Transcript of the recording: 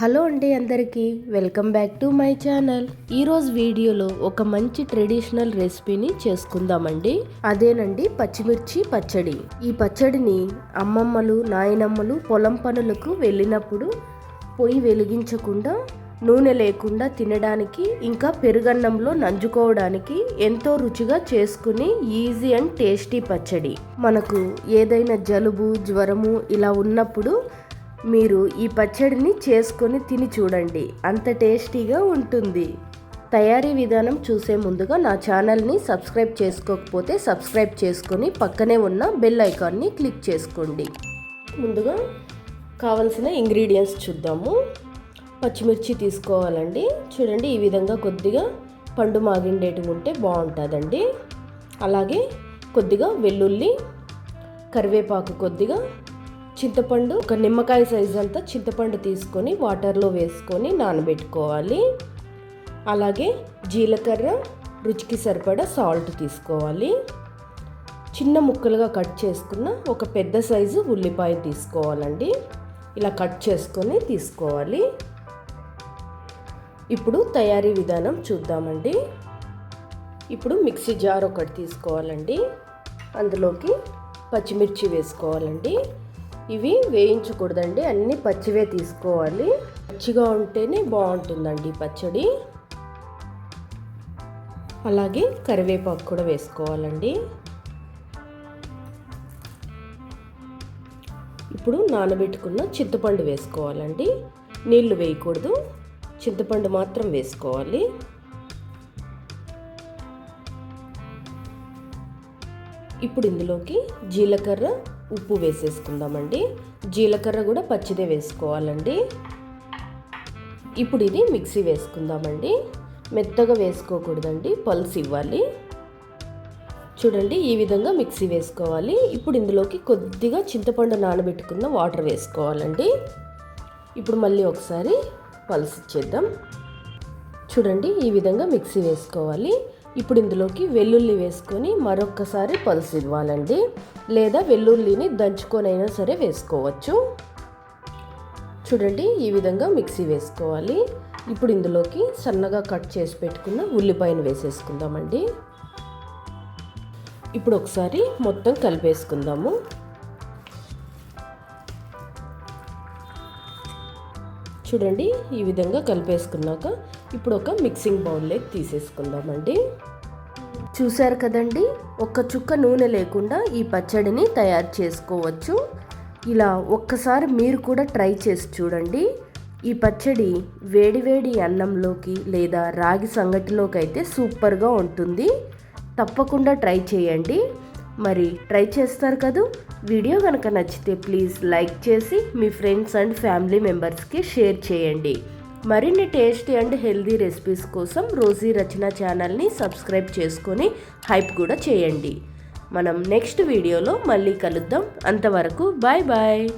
Hello అండి అందరికీ welcome back to my channel. ఈరోజు వీడియోలో ఒక మంచి ట్రెడిషనల్ రెసిపీని చేసుకుందామండి. అదేనండి పచ్చిమిర్చి పచ్చడి. ఈ పచ్చడిని అమ్మమ్మలు నాయనమ్మలు పొలం పనులకు వెళ్ళినప్పుడు పొయ్యి వెలిగించకుండా నూనె లేకుండా తినడానికి ఇంకా పెరుగన్నంలో నంజుకోవడానికి ఎంతో రుచిగా చేసుకుని ఈజీ అండ్ టేస్టీ పచ్చడి. మనకు ఏదైనా జలుబు జ్వరము ఇలా ఉన్నప్పుడు మీరు ఈ పచ్చడిని చేసుకొని తిని చూడండి. అంత టేస్టీగా ఉంటుంది. తయారీ విధానం చూసే ముందుగా నా ఛానల్ని సబ్స్క్రైబ్ చేసుకోకపోతే సబ్స్క్రైబ్ చేసుకొని పక్కనే ఉన్న బెల్ ఐకాన్ని క్లిక్ చేసుకోండి. ముందుగా కావలసిన ఇంగ్రీడియంట్స్ చూద్దాము. పచ్చిమిర్చి తీసుకోవాలండి. చూడండి ఈ విధంగా కొద్దిగా పండు మాగిండేటివి ఉంటే బాగుంటుందండి. అలాగే కొద్దిగా వెల్లుల్లి కరివేపాకు కొద్దిగా చింతపండు ఒక నిమ్మకాయ సైజ్ అంతా చింతపండు తీసుకొని వాటర్లో వేసుకొని నానబెట్టుకోవాలి. అలాగే జీలకర్ర రుచికి సరిపడా సాల్ట్ తీసుకోవాలి. చిన్న ముక్కలుగా కట్ చేసుకున్న ఒక పెద్ద సైజు ఉల్లిపాయ తీసుకోవాలండి. ఇలా కట్ చేసుకొని తీసుకోవాలి. ఇప్పుడు తయారీ విధానం చూద్దామండి. ఇప్పుడు మిక్సీ జార్ ఒకటి తీసుకోవాలండి. అందులోకి పచ్చిమిర్చి వేసుకోవాలండి. ఇవి వేయించకూడదండి అన్నీ పచ్చివే తీసుకోవాలి. పచ్చిగా ఉంటేనే బాగుంటుందండి పచ్చడి. అలాగే కరివేపాకు కూడా వేసుకోవాలండి. ఇప్పుడు నానబెట్టుకున్న చింతపండు వేసుకోవాలండి. నీళ్ళు వేయకూడదు చింతపండు మాత్రం వేసుకోవాలి. ఇప్పుడు ఇందులోకి జీలకర్ర ఉప్పు వేసేసుకుందామండి. జీలకర్ర కూడా పచ్చిదే వేసుకోవాలండి. ఇప్పుడు ఇది మిక్సీ వేసుకుందామండి. మెత్తగా వేసుకోకూడదండి పల్స్ ఇవ్వాలి. చూడండి ఈ విధంగా మిక్సీ వేసుకోవాలి. ఇప్పుడు ఇందులోకి కొద్దిగా చింతపండు నానబెట్టుకున్న వాటర్ వేసుకోవాలండి. ఇప్పుడు మళ్ళీ ఒకసారి పల్స్ ఇచ్చేద్దాం చూడండి ఈ విధంగా మిక్సీ వేసుకోవాలి. ఇప్పుడు ఇందులోకి వెల్లుల్లి వేసుకొని మరొక్కసారి పలుసు ఇవ్వాలండి. లేదా వెల్లుల్లిని దంచుకొనైనా సరే వేసుకోవచ్చు. చూడండి ఈ విధంగా మిక్సీ వేసుకోవాలి. ఇప్పుడు ఇందులోకి సన్నగా కట్ చేసి పెట్టుకున్న ఉల్లిపాయను వేసేసుకుందామండి. ఇప్పుడు ఒకసారి మొత్తం కలిపేసుకుందాము. చూడండి ఈ విధంగా కలిపేసుకున్నాక ఇప్పుడు ఒక మిక్సింగ్ బౌల్లోకి తీసేసుకుందామండి. చూశారు కదండి ఒక్క చుక్క నూనె లేకుండా ఈ పచ్చడిని తయారు చేసుకోవచ్చు. ఇలా ఒక్కసారి మీరు కూడా ట్రై చేసి చూడండి. ఈ పచ్చడి వేడివేడి అన్నంలోకి లేదా రాగి సంగటిలోకి అయితే సూపర్గా ఉంటుంది. తప్పకుండా ట్రై చేయండి. మరి ట్రై చేస్తారు కదూ? వీడియో కనుక నచ్చితే ప్లీజ్ లైక్ చేసి మీ ఫ్రెండ్స్ అండ్ ఫ్యామిలీ మెంబర్స్కి షేర్ చేయండి. మరిన్ని టేస్టీ అండ్ హెల్దీ రెసిపీస్ కోసం రోజీ రచన ఛానల్ని సబ్స్క్రైబ్ చేసుకొని హైప్ కూడా చేయండి. మనం నెక్స్ట్ వీడియోలో మళ్ళీ కలుద్దాం. అంతవరకు బాయ్ బాయ్.